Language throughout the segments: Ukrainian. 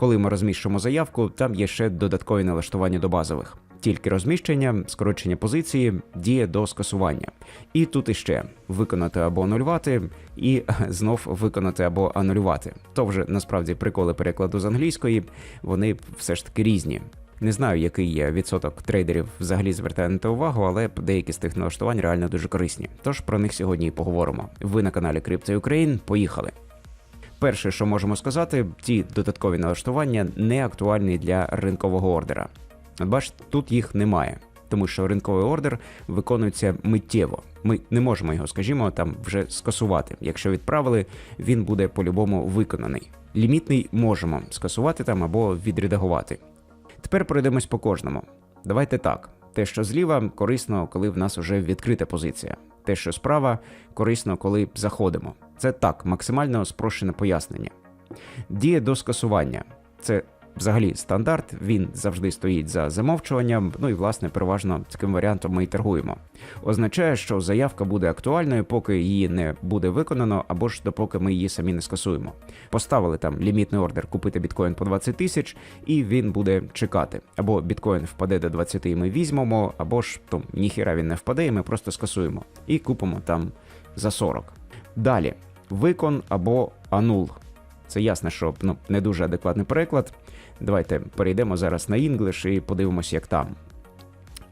Коли ми розміщуємо заявку, там є ще додаткові налаштування до базових. Тільки розміщення, скорочення позиції, діє до скасування. І тут іще виконати або анулювати, і знов виконати або анулювати. То вже насправді приколи перекладу з англійської, вони все ж таки різні. Не знаю, який є відсоток трейдерів взагалі звертає на те увагу, але деякі з тих налаштувань реально дуже корисні. Тож про них сьогодні і поговоримо. Ви на каналі Crypto Ukraine. Поїхали. Перше, що можемо сказати, ті додаткові налаштування не актуальні для ринкового ордера. Бачите, тут їх немає, тому що ринковий ордер виконується миттєво. Ми не можемо його, скажімо, там вже скасувати. Якщо відправили, він буде по-любому виконаний. Лімітний можемо скасувати там або відредагувати. Тепер пройдемось по кожному. Давайте так. Те, що зліва, корисно, коли в нас вже відкрита позиція. Те, що справа, корисно, коли заходимо. Це так, максимально спрощене пояснення. Діє до скасування. Це взагалі стандарт, він завжди стоїть за замовчуванням. Ну і власне переважно таким варіантом ми і торгуємо. Означає, що заявка буде актуальною, поки її не буде виконано, або ж допоки ми її самі не скасуємо. Поставили там лімітний ордер купити біткоін по 20 тисяч, і він буде чекати. Або біткоін впаде до 20 і ми візьмемо, або ж то ніхіра він не впаде, і ми просто скасуємо і купимо там за 40. Далі викон або анул. Це ясно, що ну, не дуже адекватний переклад. Давайте перейдемо зараз на English і подивимося, як там.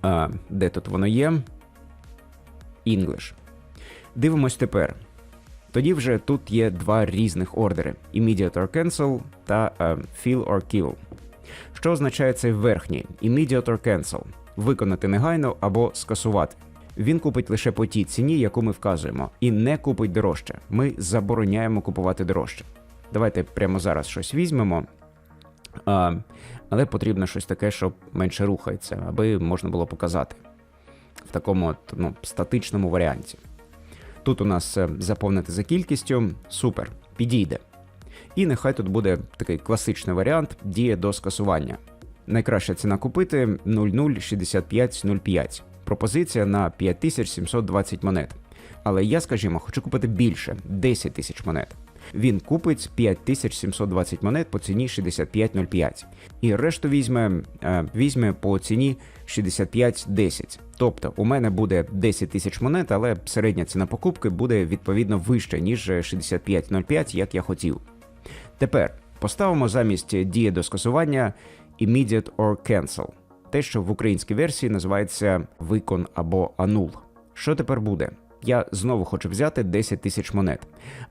А, Де тут воно є? English. Дивимось тепер. Тоді вже тут є два різних ордери: Immediate or Cancel та е, Fill or Kill. Що означає цей верхній Immediate or Cancel? Виконати негайно або скасувати. Він купить лише по тій ціні, яку ми вказуємо, і не купить дорожче. Ми забороняємо купувати дорожче. Давайте прямо зараз щось візьмемо. Але потрібно щось таке, що менше рухається, аби можна було показати в такому от, ну, статичному варіанті. Тут у нас е, заповнити за кількістю, супер, підійде. І нехай тут буде такий класичний варіант діє до скасування. Найкраща ціна купити 0,06505. Пропозиція на 5720 монет. Але я, скажімо, хочу купити більше 10 тисяч монет. Він купить 5720 монет по ціні 65,05. І решту візьме, е, візьме по ціні 65,10. Тобто у мене буде 10 тисяч монет, але середня ціна покупки буде відповідно вища, ніж 65,05, як я хотів. Тепер поставимо замість дії до скасування Immediate or Cancel. Те, що в українській версії називається викон або анул. Що тепер буде? Я знову хочу взяти 10 тисяч монет,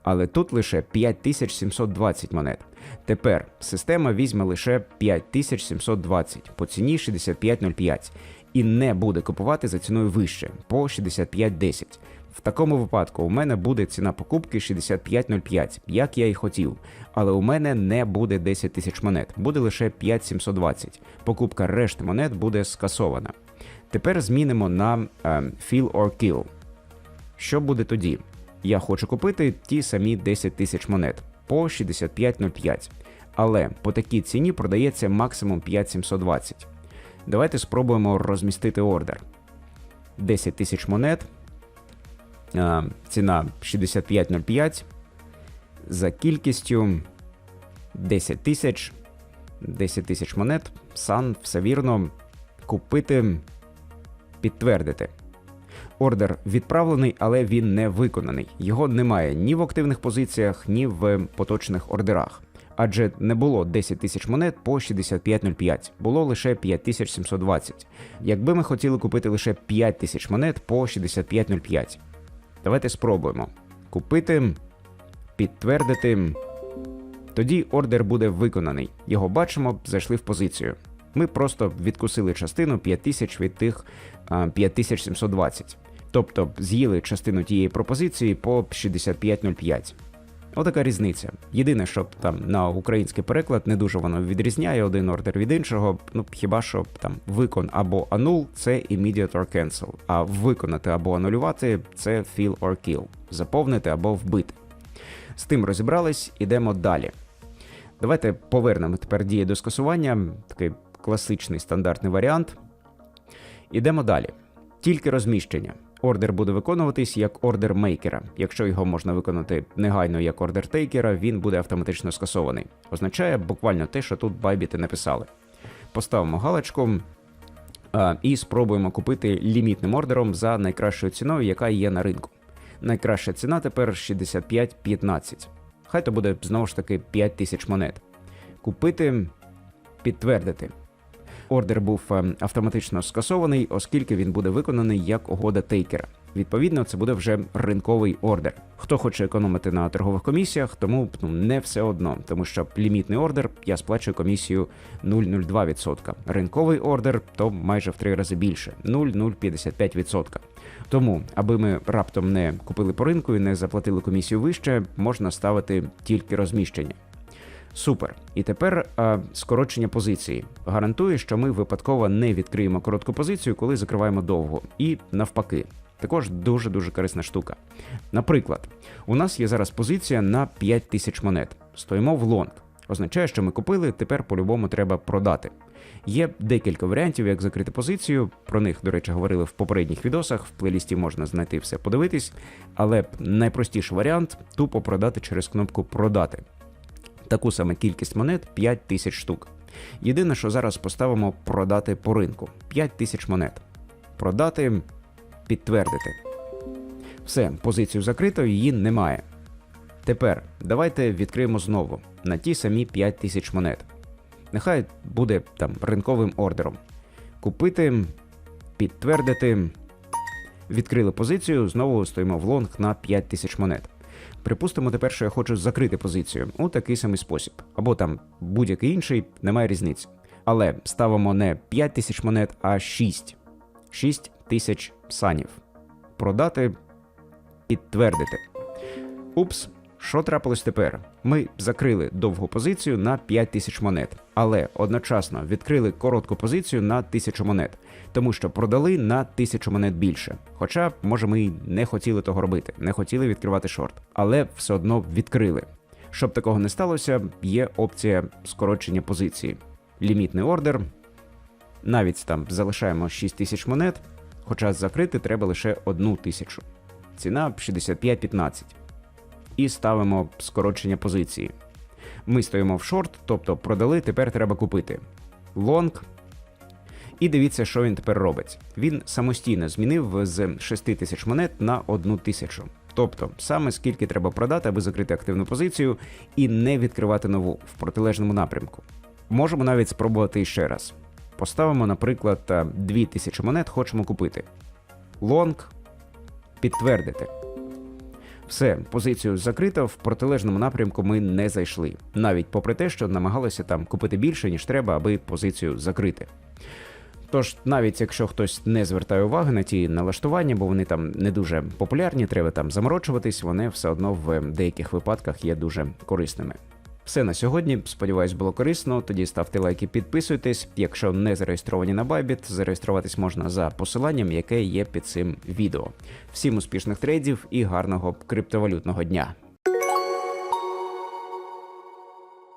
але тут лише 5720 монет. Тепер система візьме лише 5720 по ціні 65,05 і не буде купувати за ціною вище по 65,10. В такому випадку у мене буде ціна покупки 65,05, як я і хотів. Але у мене не буде 10 тисяч монет, буде лише 5720. Покупка решти монет буде скасована. Тепер змінимо на е, Fill or Kill. Що буде тоді? Я хочу купити ті самі 10 тисяч монет по 65,05. Але по такій ціні продається максимум 5720. Давайте спробуємо розмістити ордер. 10 тисяч монет. Ціна 65,05. За кількістю 10 тисяч. 10 тисяч монет. Сан, все вірно. Купити, підтвердити. Ордер відправлений, але він не виконаний. Його немає ні в активних позиціях, ні в поточних ордерах. Адже не було 10 тисяч монет по 65,05, було лише 5720. Якби ми хотіли купити лише 5 тисяч монет по 65,05. Давайте спробуємо. Купити, підтвердити. Тоді ордер буде виконаний. Його бачимо, зайшли в позицію. Ми просто відкусили частину 5000 від тих 5720. Тобто з'їли частину тієї пропозиції по 65,05. Отака різниця. Єдине, що там на український переклад не дуже воно відрізняє один ордер від іншого. Ну хіба що там викон або анул це immediate or cancel, а виконати або анулювати це fill or kill, заповнити або вбити. З тим розібрались, ідемо далі. Давайте повернемо тепер дії до скасування, такий класичний стандартний варіант. Ідемо далі. Тільки розміщення. Ордер буде виконуватись як ордер мейкера. Якщо його можна виконати негайно як ордер тейкера, він буде автоматично скасований. Означає буквально те, що тут байбіти написали. Поставимо галочку і спробуємо купити лімітним ордером за найкращою ціною, яка є на ринку. Найкраща ціна тепер 65,15. Хай то буде знову ж таки 5 тисяч монет. Купити, підтвердити. Ордер був е, автоматично скасований, оскільки він буде виконаний як угода тейкера. Відповідно, це буде вже ринковий ордер. Хто хоче економити на торгових комісіях, тому ну, не все одно, тому що лімітний ордер я сплачую комісію 0,02%. Ринковий ордер то майже в три рази більше 0,055%. Тому, аби ми раптом не купили по ринку і не заплатили комісію вище, можна ставити тільки розміщення. Супер. І тепер а, скорочення позиції. Гарантує, що ми випадково не відкриємо коротку позицію, коли закриваємо довго. І навпаки. Також дуже дуже корисна штука. Наприклад, у нас є зараз позиція на 5 тисяч монет. Стоїмо в лонг. Означає, що ми купили, тепер по-любому треба продати. Є декілька варіантів, як закрити позицію. Про них, до речі, говорили в попередніх відосах. В плейлісті можна знайти все подивитись. Але найпростіший варіант тупо продати через кнопку Продати таку саме кількість монет 5 тисяч штук. Єдине, що зараз поставимо продати по ринку 5 тисяч монет. Продати, підтвердити. Все, позицію закрито, її немає. Тепер давайте відкриємо знову на ті самі 5 тисяч монет. Нехай буде там ринковим ордером. Купити, підтвердити. Відкрили позицію, знову стоїмо в лонг на 5 тисяч монет. Припустимо, тепер, що я хочу закрити позицію у такий самий спосіб, або там будь-який інший, немає різниці. Але ставимо не 5 тисяч монет, а 6. 6 тисяч санів. Продати, підтвердити. Упс, що трапилось тепер? Ми закрили довгу позицію на 5 тисяч монет, але одночасно відкрили коротку позицію на 1000 монет, тому що продали на 1000 монет більше. Хоча, може, ми й не хотіли того робити, не хотіли відкривати шорт, але все одно відкрили. Щоб такого не сталося, є опція скорочення позиції. Лімітний ордер. Навіть там залишаємо 6 тисяч монет, хоча закрити треба лише 1 тисячу. Ціна 65,15 і ставимо скорочення позиції. Ми стоїмо в шорт, тобто продали, тепер треба купити. Лонг. І дивіться, що він тепер робить. Він самостійно змінив з 6 тисяч монет на 1 тисячу. Тобто, саме скільки треба продати, аби закрити активну позицію і не відкривати нову в протилежному напрямку. Можемо навіть спробувати ще раз. Поставимо, наприклад, 2000 монет, хочемо купити. Лонг підтвердити. Все, позицію закрито, в протилежному напрямку ми не зайшли, навіть попри те, що намагалися там купити більше, ніж треба, аби позицію закрити. Тож, навіть якщо хтось не звертає уваги на ті налаштування, бо вони там не дуже популярні, треба там заморочуватись, вони все одно в деяких випадках є дуже корисними. Все на сьогодні. Сподіваюсь, було корисно. Тоді ставте лайки, підписуйтесь. Якщо не зареєстровані на Bybit, зареєструватись можна за посиланням, яке є під цим відео. Всім успішних трейдів і гарного криптовалютного дня.